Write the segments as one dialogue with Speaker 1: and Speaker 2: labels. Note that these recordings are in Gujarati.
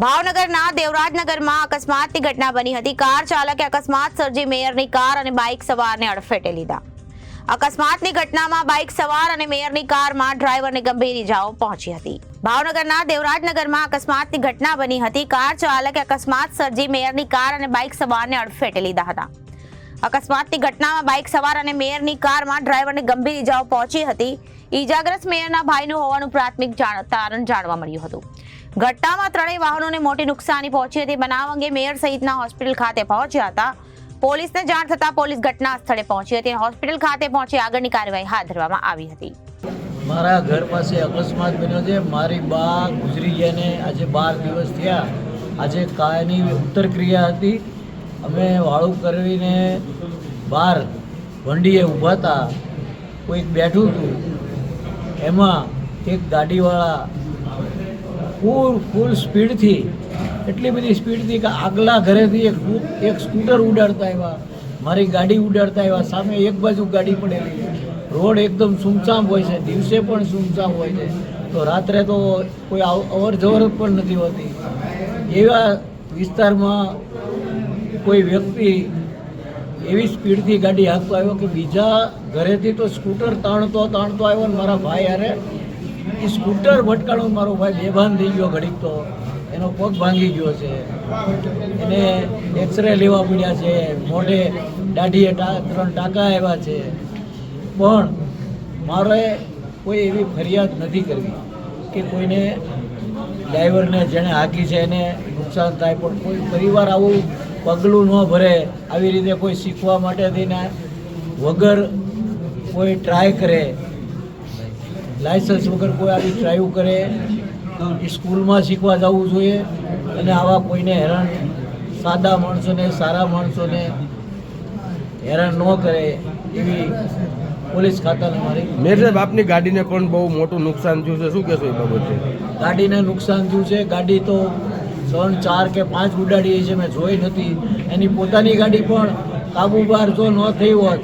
Speaker 1: ભાવનગરના દેવરાજનગરમાં અકસ્માતની ઘટના બની હતી. કાર ચાલકે અકસ્માત સર્જી મેયરની કાર અને બાઇક સવારને અડફેટે લીધા. અકસ્માતની ઘટનામાં બાઇક સવાર અને મેયરની કારમાં ડ્રાઈવરને ગંભીર ઇજાઓ પહોંચી હતી. ભાવનગરના દેવરાજનગરમાં અકસ્માતની ઘટના બની હતી. કાર ચાલકે અકસ્માત સર્જી મેયરની કાર અને બાઇક સવારને અડફેટે લીધા હતા. અકસ્માતની ઘટનામાં બાઇક સવાર અને મેયરની કારમાં ડ્રાઈવરને ગંભીર ઇજાઓ પહોંચી હતી. ઈજાગ્રસ્ત મેયરના ભાઈનું હોવાનું પ્રાથમિક તારણ જાણવા મળ્યું હતું. ઘટનામાં ત્રણેય વાહનોને મોટી નુકસાની પહોંચી હતી. બનાવ અંગે મેયર સહિતના હોસ્પિટલ ખાતે પહોંચ્યા હતા. પોલીસને જાણ થતાં પોલીસ ઘટના સ્થળે પહોંચી હતી હોસ્પિટલ ખાતે પહોંચી આગળની કાર્યવાહી હાથ ધરવામાં આવી હતી.
Speaker 2: મારા ઘર પાસે અકસ્માત બન્યો છે. મારી બા ગુજરી ગયાને આજે બાર દિવસ થયા. આજે કાયની ઉત્તર ક્રિયા હતી. અમે વાળું કરવીને બહાર વંડીએ ઊભા હતા. કોઈક બેઠું હતું. એમાં એક ગાડીવાળા ફૂલ ફૂલ સ્પીડથી, એટલી બધી સ્પીડથી કે આગલા ઘરેથી એક એક સ્કૂટર ઉડાડતા આવ્યા, મારી ગાડી ઉડાડતા આવ્યા, સામે એક બાજુ ગાડી પડેલી. રોડ એકદમ સુમસામ હોય છે, દિવસે પણ સુમસામ હોય છે. તો રાત્રે તો કોઈ અવ- અવર જવર પણ નથી હોતી. એવા વિસ્તારમાં કોઈ વ્યક્તિ એવી સ્પીડથી ગાડી હાંકતો આવ્યો કે બીજા ઘરેથી તો સ્કૂટર તાણતો તાણતો આવ્યો ને મારા ભાઈ અરે એ સ્કૂટર ભટકાણો મારો ભાઈ બેભાન થઈ ગયો ઘડીક તો. એનો પગ ભાંગી ગયો છે. એને એક્સરે લેવા પડ્યા છે. મોઢે દાઢીએ ત્રણ ટાંકા આવ્યા છે. પણ મારે કોઈ એવી ફરિયાદ નથી કરવી કે કોઈને ડ્રાઈવરને જેણે હાકી છે એને નુકસાન થાય. પણ કોઈ પરિવાર આવું પગલું ન ભરે. આવી રીતે કોઈ શીખવા માટે થઈને વગર કોઈ ટ્રાય કરે લાયસન્સ વગર કોઈ આવી ટ્રાય કરે એ સ્કૂલમાં શીખવા જવું જોઈએ અને આવા કોઈને હેરાન સાદા માણસોને સારા માણસોને હેરાન ન કરે એવી પોલીસ ખાતાને મારી
Speaker 3: મેર સાહેબ આપની ગાડીને પણ બહુ મોટું નુકસાન થયું છે. શું કહેશો એ બાબતે?
Speaker 2: ગાડીને નુકસાન થયું છે. ગાડી તો ત્રણ ચાર કે પાંચ ઉડાડી છે. મેં જોઈ નથી. એની પોતાની ગાડી પણ કાબુ બહાર જો ન થઈ હોત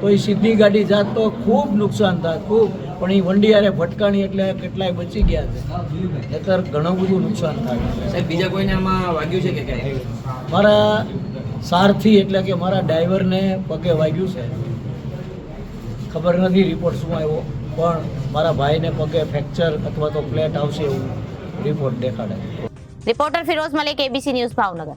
Speaker 2: તો એ સીધી ગાડી જાત તો ખૂબ નુકસાન થાય ખૂબ. પણ એ વંડિયારે ભટકાણી એટલે કેટલાય બચી ગયા છે. નહીતર ઘણું બધું નુકસાન થાય.
Speaker 4: સાહેબ બીજા કોઈને આમાં વાગ્યું છે કે કઈ
Speaker 2: મારા સારથી એટલે કે મારા ડ્રાઈવરને પગે વાગ્યું છે. ખબર નથી રિપોર્ટ શું આવ્યો પણ મારા ભાઈને પગે ફ્રેક્ચર અથવા તો પ્લેટ આવશે એવું રિપોર્ટ દેખાડે.
Speaker 1: Reporter Firoz Malik ABC news Bhavnagar.